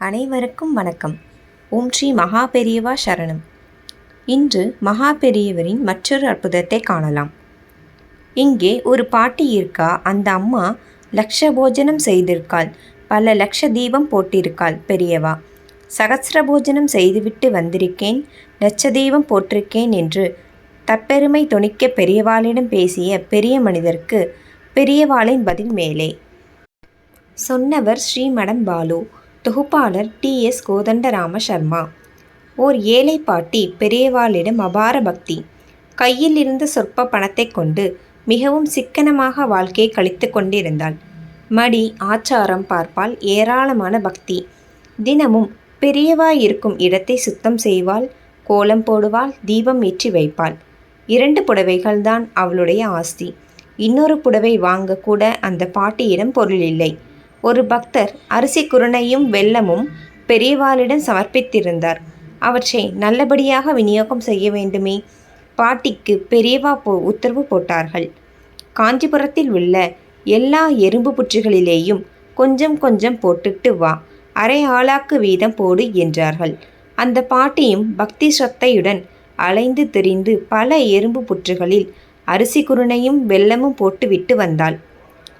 அனைவருக்கும் வணக்கம். ஓம் ஸ்ரீ மகா பெரியவா சரணம். இன்று மகா பெரியவரின் மற்றொரு அற்புதத்தை காணலாம். இங்கே ஒரு பாட்டி இருக்கா? அந்த அம்மா லக்ஷ போஜனம் செய்திருக்காள். பல லக்ஷ தீபம் போட்டிருக்காள் பெரியவா. சகசிர போஜனம் செய்துவிட்டு வந்திருக்கேன் லட்ச தீபம் போட்டிருக்கேன் என்று தற்பெருமை துணிக்க பெரியவாளிடம் பேசிய பெரிய மனிதருக்கு பெரியவாளின் பதில் மேலே. சொன்னவர் ஸ்ரீமடம் பாலு. தொகுப்பாளர் டி. எஸ். கோதண்டராம சர்மா ஓர் ஏழை பாட்டி பெரியவாளிடம் அபார பக்தி. கையில் இருந்த சொற்ப பணத்தை கொண்டு மிகவும் சிக்கனமாக வாழ்க்கையை கழித்து கொண்டிருந்தாள். மடி ஆச்சாரம் பார்ப்பால் ஏராளமான பக்தி. தினமும் பெரியவா இருக்கும் இடத்தை சுத்தம் செய்வாள் கோலம் போடுவாள் தீபம் ஏற்றி வைப்பாள். இரண்டு புடவைகள்தான் அவளுடைய ஆஸ்தி. இன்னொரு புடவை வாங்க கூட அந்த பாட்டியிடம் பொருள் இல்லை. ஒரு பக்தர் அரிசி குருணையும் வெல்லமும் பெரியவாளிடம் சமர்ப்பித்திருந்தார். அவற்றை நல்லபடியாக விநியோகம் செய்ய வேண்டுமே. பாட்டிக்கு பெரியவா போ உத்தரவு போட்டார்கள். காஞ்சிபுரத்தில் உள்ள எல்லா எறும்பு புற்றுகளிலேயும் கொஞ்சம் கொஞ்சம் போட்டுட்டு வா அரை ஆளாக்கு வீதம் போடு என்றார்கள். அந்த பாட்டியும் பக்தி சத்தையுடன் அலைந்து திரிந்து பல எறும்பு புற்றுகளில் அரிசி குருணையும் வெல்லமும் போட்டுவிட்டு வந்தாள்.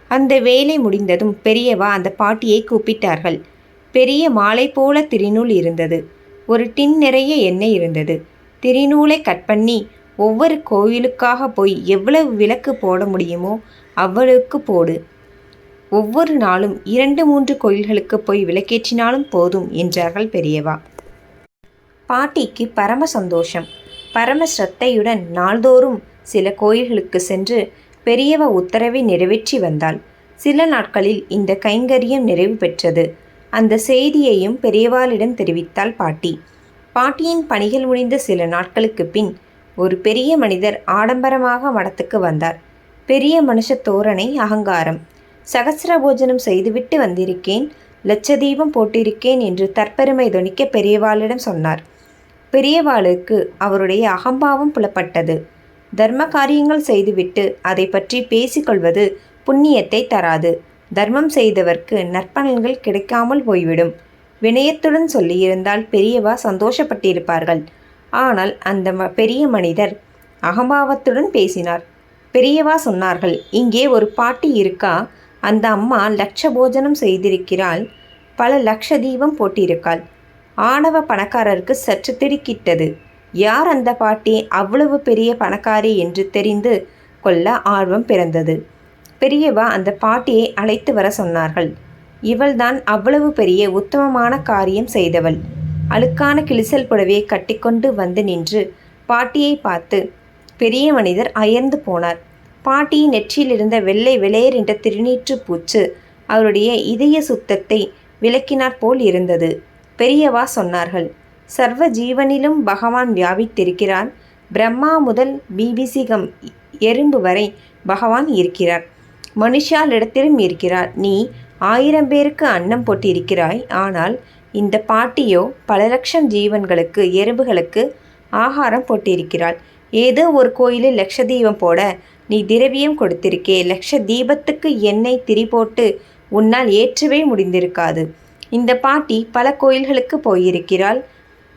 அந்த வேலை முடிந்ததும் பெரியவா அந்த பாட்டியை கூப்பிட்டார்கள். பெரிய மாலை போல திருநூல் இருந்தது. ஒரு டின் நிறைய எண்ணெய் இருந்தது. திருநூலை கட் பண்ணி ஒவ்வொரு கோயிலுக்காக போய் எவ்வளவு விளக்கு போட முடியுமோ அவ்வளவுக்கு போடு. ஒவ்வொரு நாளும் இரண்டு மூன்று கோயில்களுக்கு போய் விளக்கேற்றினாலும் போதும் என்றார்கள் பெரியவா. பாட்டிக்கு பரம சந்தோஷம். பரம ஸ்ரத்தையுடன் நாள்தோறும் சில கோயில்களுக்கு சென்று பெரியவ உத்தரவை நிறைவேற்றி வந்தாள். சில நாட்களில் இந்த கைங்கரியம் நிறைவு பெற்றது. அந்த செய்தியையும் பெரியவாளிடம் தெரிவித்தாள் பாட்டி. பாட்டியின் பணிகள் முடிந்த சில நாட்களுக்கு பின் ஒரு பெரிய மனிதர் ஆடம்பரமாக மடத்துக்கு வந்தார். பெரிய மனுஷ தோரணை அகங்காரம். சகசிர போஜனம் செய்துவிட்டு வந்திருக்கேன் லட்சதீபம் போட்டிருக்கேன் என்று தற்பெருமை தொனிக்க பெரியவாளிடம் சொன்னார். பெரியவாளுக்கு அவருடைய அகம்பாவம் புலப்பட்டது. தர்ம காரியங்கள் செய்துவிட்டு அதை பற்றி பேசிக்கொள்வது புண்ணியத்தை தராது. தர்மம் செய்தவர்க்கு நற்பலன்கள் கிடைக்காமல் போய்விடும். வினயத்துடன் சொல்லியிருந்தால் பெரியவா சந்தோஷப்பட்டிருப்பார்கள். ஆனால் அந்த ம- பெரிய மனிதர் அகம்பாவத்துடன் பேசினார். பெரியவா சொன்னார்கள் இங்கே ஒரு பாட்டி இருக்கா? அந்த அம்மா லட்ச போஜனம் செய்திருக்கிறாள். பல லட்ச தீபம் போட்டிருக்காள். ஆணவ பணக்காரருக்கு சற்று திடுக்கிட்டது. யார் அந்த பாட்டி? அவ்வளவு பெரிய பணக்காரி என்று தெரிந்து கொள்ள ஆர்வம் பிறந்தது. பெரியவா அந்த பாட்டியை அழைத்து வர சொன்னார்கள். இவள்தான் அவ்வளவு பெரிய உத்தமமான காரியம் செய்தவள். அழுக்கான கிழிசல் புடவையை கட்டிக்கொண்டு வந்து நின்று பாட்டியை பார்த்து பெரிய மனிதர் அயர்ந்து போனார். பாட்டியின் நெற்றியிலிருந்த வெள்ளை வெளையர் என்ற திருநீற்று பூச்சு அவருடைய இதய சுத்தத்தை விளக்கினாற் போல் இருந்தது. பெரியவா சொன்னார்கள் சர்வ ஜீவனிலும் பகவான் வியாபித்திருக்கிறார். பிரம்மா முதல் பிபிசிகம் எறும்பு வரை பகவான் இருக்கிறார். மனுஷாலிடத்திலும் இருக்கிறார். நீ ஆயிரம் பேருக்கு அன்னம் போட்டிருக்கிறாய். ஆனால் இந்த பாட்டியோ பல லட்சம் ஜீவன்களுக்கு எறும்புகளுக்கு ஆகாரம் போட்டிருக்கிறாள். ஏதோ ஒரு கோயிலில் லட்ச தீபம் போட நீ திரவியம் கொடுத்திருக்கே. லட்ச தீபத்துக்கு எண்ணெய் திரி போட்டு உன்னால் ஏற்றவே முடிந்திருக்காது. இந்த பாட்டி பல கோயில்களுக்கு போயிருக்கிறாள்.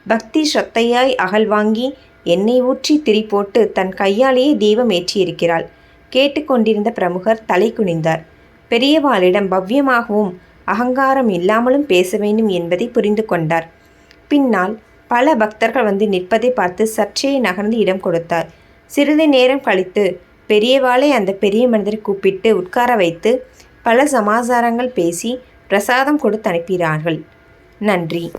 பக்தி சொத்தையாய் அகல் வாங்கி எண்ணெய் ஊற்றி திரி போட்டு தன் கையாலேயே தீபம் ஏற்றியிருக்கிறாள். கேட்டுக்கொண்டிருந்த பிரமுகர் தலை குனிந்தார். பெரியவாளிடம் பவ்யமாகவும் அகங்காரம் இல்லாமலும் பேச வேண்டும் என்பதை புரிந்து கொண்டார். பின்னால் பல பக்தர்கள் வந்து நிற்பதை பார்த்து சற்றே நகர்ந்து இடம் கொடுத்தார். சிறிது நேரம் கழித்து பெரியவாளை அந்த பெரிய மனிதரை கூப்பிட்டு உட்கார வைத்து பல சமாசாரங்கள் பேசி பிரசாதம் கொடுத்து அனுப்பினார்கள். நன்றி.